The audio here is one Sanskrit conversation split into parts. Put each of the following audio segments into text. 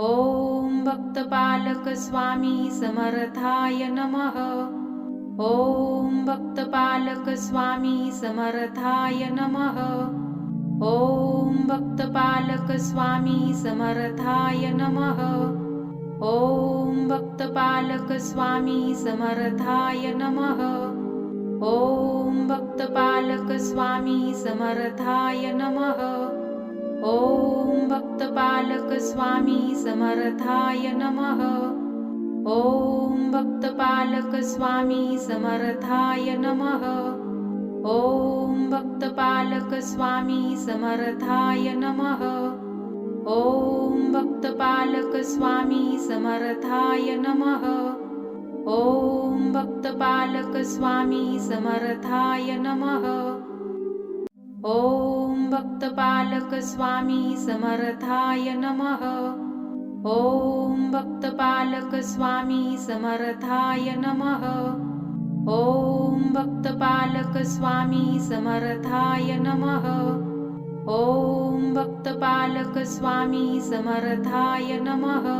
ॐ भक्तपालक स्वामी समर्थाय नमः। ॐ भक्तपालक स्वामी समर्थाय नमः। ॐ भक्तपालक स्वामी समर्थाय नमः। ॐ भक्तपालक स्वामी समर्थाय नमः। ॐ भक्तपालक स्वामी समर्थाय नमः ॐ भक्तपालक स्वामी समर्थाय नमः। ॐ भक्तपालक स्वामी समर्थाय नमः। ॐ भक्तपालक स्वामी समर्थाय नमः। ॐ भक्तपालक स्वामी समर्थाय नमः। ॐ भक्तपालक स्वामी समर्थाय नमः ॐ भक्तपालक स्वामी समर्थाय नमः। ॐ भक्तपालक स्वामी समर्थाय नमः। ॐ भक्तपालक स्वामी समर्थाय नमः। ॐ भक्तपालक स्वामी समर्थाय नमः।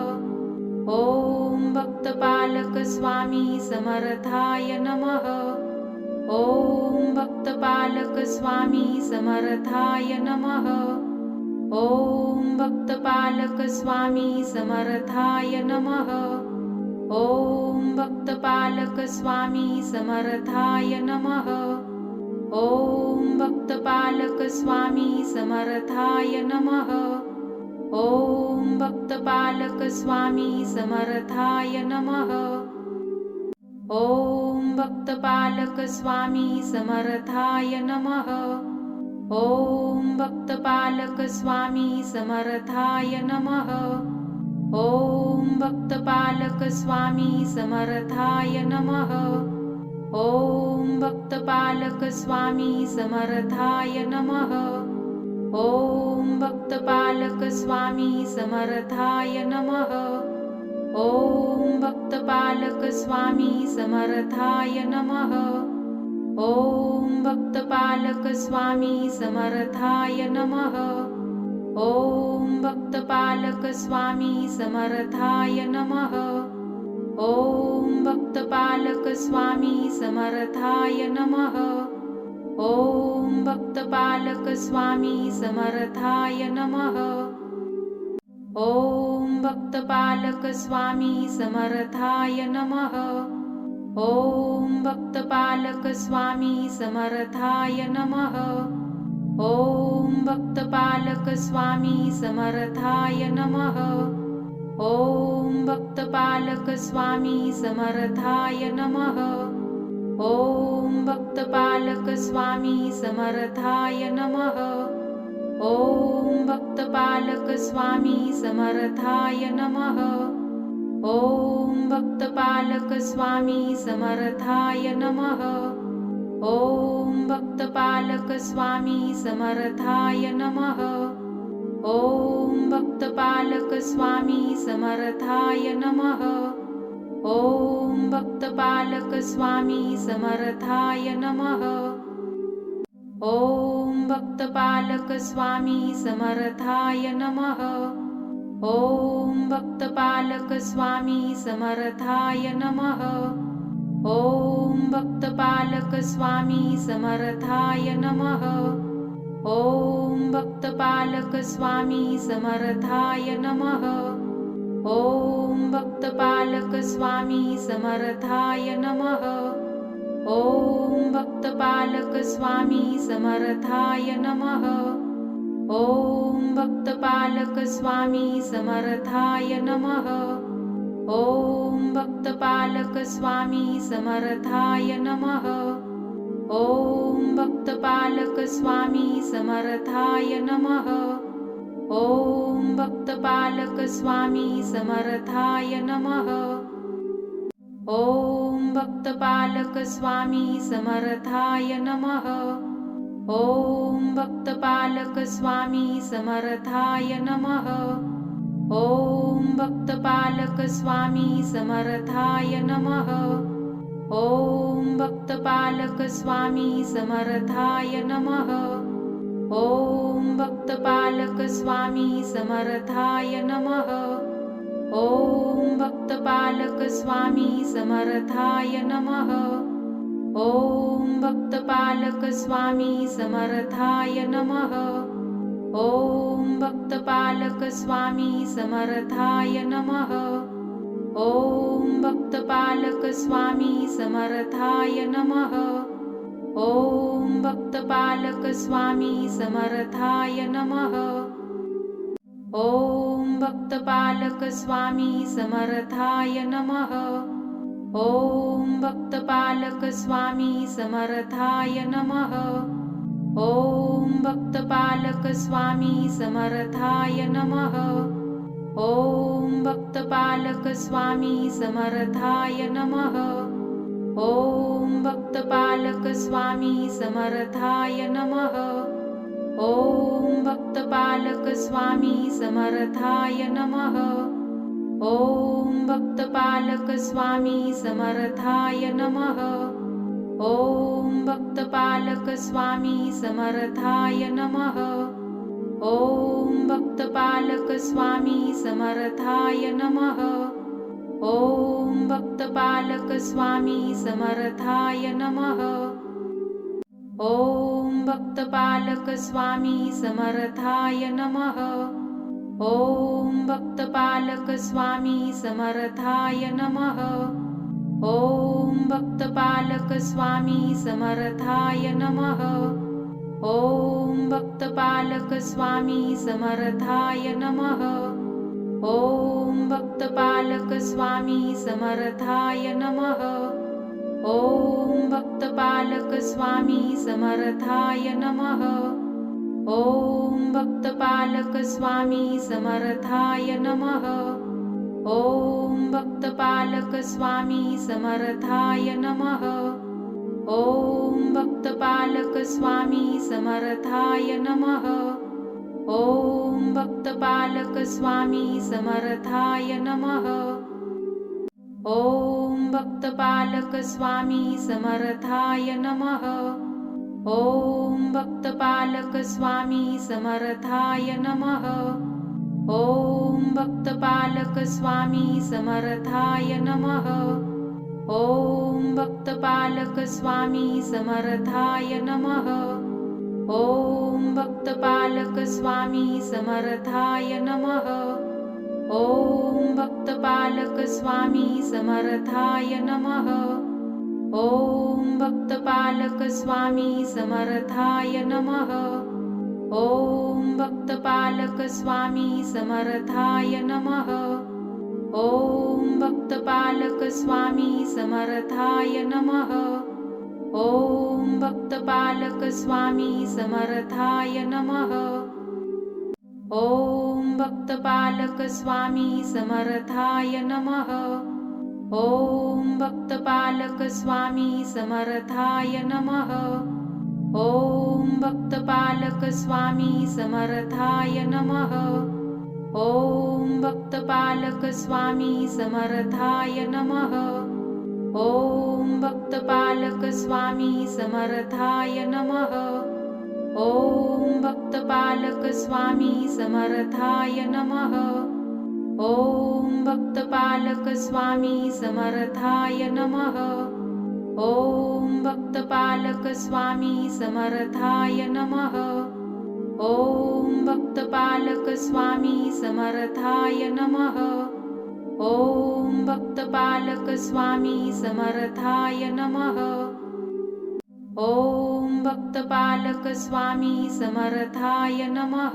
ॐ भक्तपालक स्वामी समर्थाय नमः ॐ भक्तपालक स्वामी समर्थाय नमः। ॐ भक्तपालक स्वामी समर्थाय नमः। ॐ भक्तपालक स्वामी समर्थाय नमः। ॐ भक्तपालक स्वामी समर्थाय नमः। ॐ भक्तपालक स्वामी समर्थाय नमः ॐ भक्तपालक स्वामी समर्थाय नमः। ॐ भक्तपालक स्वामी समर्थाय नमः। ॐ भक्तपालक स्वामी समर्थाय नमः। ॐ भक्तपालक स्वामी समर्थाय नमः। ॐ भक्तपालक स्वामी समर्थाय नमः ॐ भक्तपालक स्वामी समर्थाय नमः। ॐ भक्तपालक स्वामी समर्थाय नमः। ॐ भक्तपालक स्वामी समर्थाय नमः। ॐ भक्तपालक स्वामी समर्थाय नमः। ॐ भक्तपालक स्वामी समर्थाय नमः ॐ भक्तपालक स्वामी समर्थाय नमः। ॐ भक्तपालक स्वामी समर्थाय नमः। ॐ भक्तपालक स्वामी समर्थाय नमः। ॐ भक्तपालक स्वामी समर्थाय नमः। ॐ भक्तपालक स्वामी समर्थाय नमः ॐ भक्तपालक स्वामी समर्थाय नमः। ॐ भक्तपालक स्वामी समर्थाय नमः। ॐ भक्तपालक स्वामी समर्थाय नमः। ॐ भक्तपालक स्वामी समर्थाय नमः। ॐ भक्तपालक स्वामी समर्थाय नमः ॐ भक्तपालक स्वामी समर्थाय नमः। ॐ भक्तपालक स्वामी समर्थाय नमः। ॐ भक्तपालक स्वामी समर्थाय नमः। ॐ भक्तपालक स्वामी समर्थाय नमः। ॐ भक्तपालक स्वामी समर्थाय नमः ॐ भक्तपालक स्वामी समर्थाय नमः। ॐ भक्तपालक स्वामी समर्थाय नमः। ॐ भक्तपालक स्वामी समर्थाय नमः। ॐ भक्तपालक स्वामी समर्थाय नमः। ॐ भक्तपालक स्वामी समर्थाय नमः ॐ भक्तपालकस्वामी समर्थाय नमः। ॐ भक्तपालकस्वामी समर्थाय नमः। ॐ भक्तपालकस्वामी समर्थाय नमः। ॐ भक्तपालकस्वामी समर्थाय नमः। ॐ भक्तपालकस्वामी समर्थाय नमः। ॐ स्वामी समर्थाय नमः। ॐ भक्तपालक स्वामी समर्थाय नमः। ॐ भक्तपालक स्वामी समर्थाय नमः। ॐ भक्तपालक स्वामी समर्थाय नमः। ॐ भक्तपालक स्वामी समर्थाय नमः ॐ भक्तपालक स्वामी समर्थाय नमः। ॐ भक्तपालक स्वामी समर्थाय नमः। ॐ भक्तपालक स्वामी समर्थाय नमः। ॐ भक्तपालक स्वामी समर्थाय नमः। ॐ भक्तपालक स्वामी समर्थाय नमः ॐ भक्तपालक स्वामी समर्थाय नमः। ॐ भक्तपालक स्वामी समर्थाय नमः। ॐ भक्तपालक स्वामी समर्थाय नमः। ॐ भक्तपालक स्वामी समर्थाय नमः। ॐ भक्तपालक स्वामी समर्थाय नमः ॐ भक्तपालक स्वामी समर्थाय नमः। ॐ भक्तपालक स्वामी समर्थाय नमः। ॐ भक्तपालक स्वामी समर्थाय नमः। ॐ भक्तपालक स्वामी समर्थाय नमः। ॐ भक्तपालक स्वामी समर्थाय नमः ॐ भक्तपालक स्वामी समर्थाय नमः। ॐ भक्तपालक स्वामी समर्थाय नमः। ॐ भक्तपालक स्वामी समर्थाय नमः। ॐ भक्तपालक स्वामी समर्थाय नमः। ॐ भक्तपालक स्वामी समर्थाय नमः ॐ भक्तपालक स्वामी समर्थाय नमः। ॐ भक्तपालक स्वामी समर्थाय नमः। ॐ भक्तपालक स्वामी समर्थाय नमः। ॐ भक्तपालक स्वामी समर्थाय नमः। ॐ भक्तपालक स्वामी समर्थाय नमः ॐ भक्तपालक स्वामी समर्थाय नमः। ॐ भक्तपालक स्वामी समर्थाय नमः। ॐ भक्तपालक स्वामी समर्थाय नमः। ॐ भक्तपालक स्वामी समर्थाय नमः। ॐ भक्तपालक स्वामी समर्थाय नमः ॐ भक्तपालक स्वामी समर्थाय नमः। ॐ भक्तपालक स्वामी समर्थाय नमः। ॐ भक्तपालक स्वामी समर्थाय नमः। ॐ भक्तपालक स्वामी समर्थाय नमः। ॐ भक्तपालक स्वामी समर्थाय नमः ॐ भक्तपालक स्वामी समर्थाय नमः। ॐ भक्तपालक स्वामी समर्थाय नमः। ॐ भक्तपालक स्वामी समर्थाय नमः। ॐ भक्तपालक स्वामी समर्थाय नमः। ॐ भक्तपालक स्वामी समर्थाय नमः। ॐ भक्तपालक स्वामी समर्थाय नमः.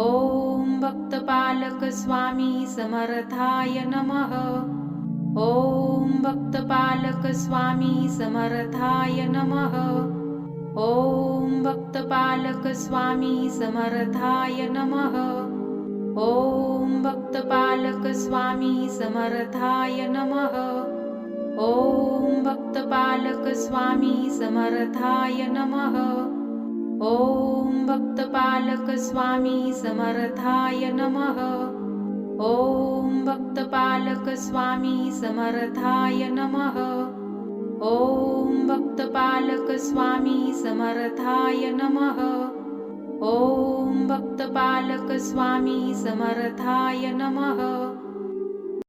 ॐ भक्तपालक स्वामी समर्थाय नमः. ॐ भक्तपालक स्वामी समर्थाय नमः. ॐ भक्तपालक स्वामी समर्थाय नमः. ॐ भक्तपालक स्वामी समर्थाय नमः. ॐ भक्तपालक स्वामी समर्थाय नमः। ॐ भक्तपालक स्वामी समर्थाय नमः। ॐ भक्तपालक स्वामी समर्थाय नमः। ॐ भक्तपालक स्वामी समर्थाय नमः। ॐ भक्तपालक स्वामी समर्थाय नमः